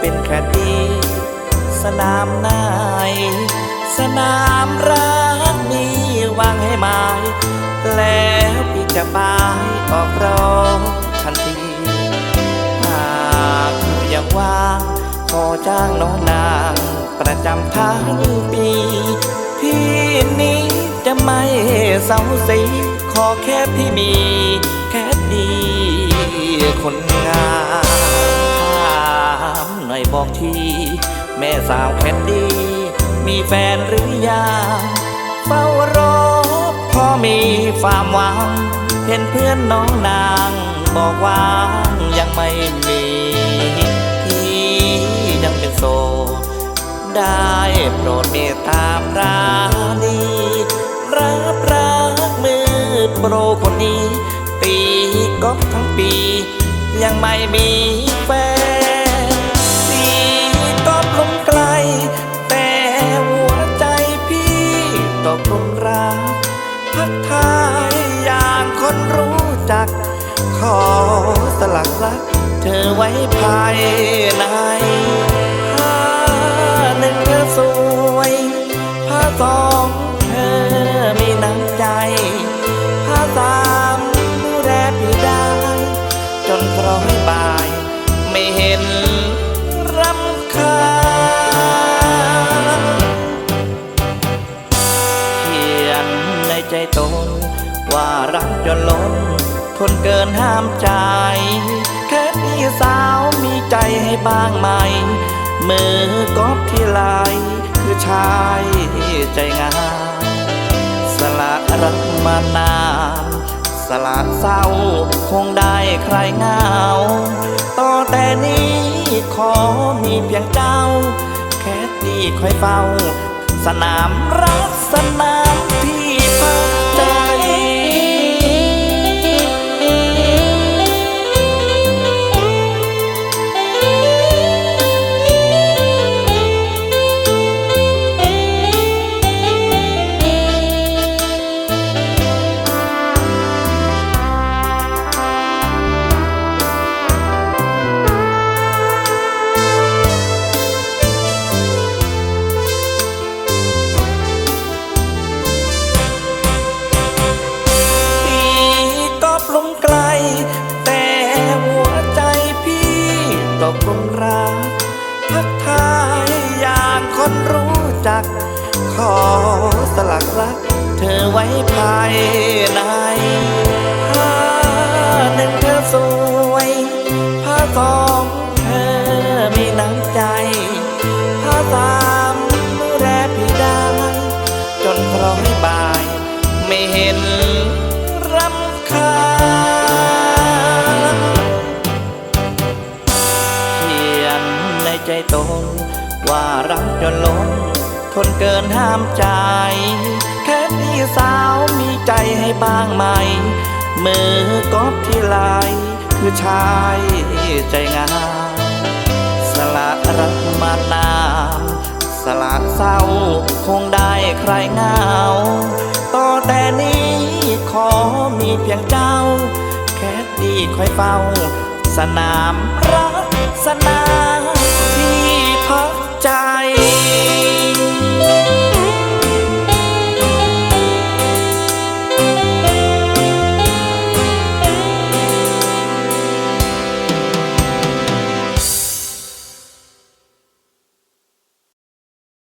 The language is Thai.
เป็นคดีสนามนายสนามรักมีวางให้หมาย แล้วพี่จะไปออกรอทันที หากอยู่ยังว่างขอจ้างน้องนางประจำทั้งปีพี่นี้จะไม่เศร้าสีขอแค่พี่มี แค่ดีคน ที แม่สาวแคนดี้ มีแฟนหรือยังเฝ้ารอพอมีความหวัง เห็นเพื่อนน้องนาง บอกว่ายังไม่มีพี่ยังเป็นโสดได้โปรดเมตตามรานีรับรักมือโปรคนนี้ตีก๊อฟทั้งปี ยังไม่มีแฟน ทักทายอย่างคนรู้จัก ขอสลักรัก เธอไว้ภายในผ้าหนึ่งเธอสวยผ้าสองามใจแค่พี่สาวมีใจให้บ้างไหม มือกอบที่ลายคือชายใจงามสละรักมานานสละเศร้าคงได้ใครเงาต่อแต่นี้ขอมีเพียงเจ้า แค่ดีคอยเฝ้า สนามรักสนาม รัก ขอสลักรัก เธอไว้ภายในผ้าหนึ่งเธอสวยผ้าสองเธอมีน้ำใจผ้าสามดูแลพี่ได้จนคร้อยบ่าย ไม่เห็นรำคาญเขียนในใจตนว่ารักจนล้น ทนเกินห้ามใจ แค่พี่สาวมีใจให้บ้างไหม มือกอบที่ลายคือชายใจงามสละรักมานานสละเศร้าคงได้ใครเงาต่อแต่นี้ขอมีเพียงเจ้า แค่ดีคอยเฝ้า สนามรักสนาม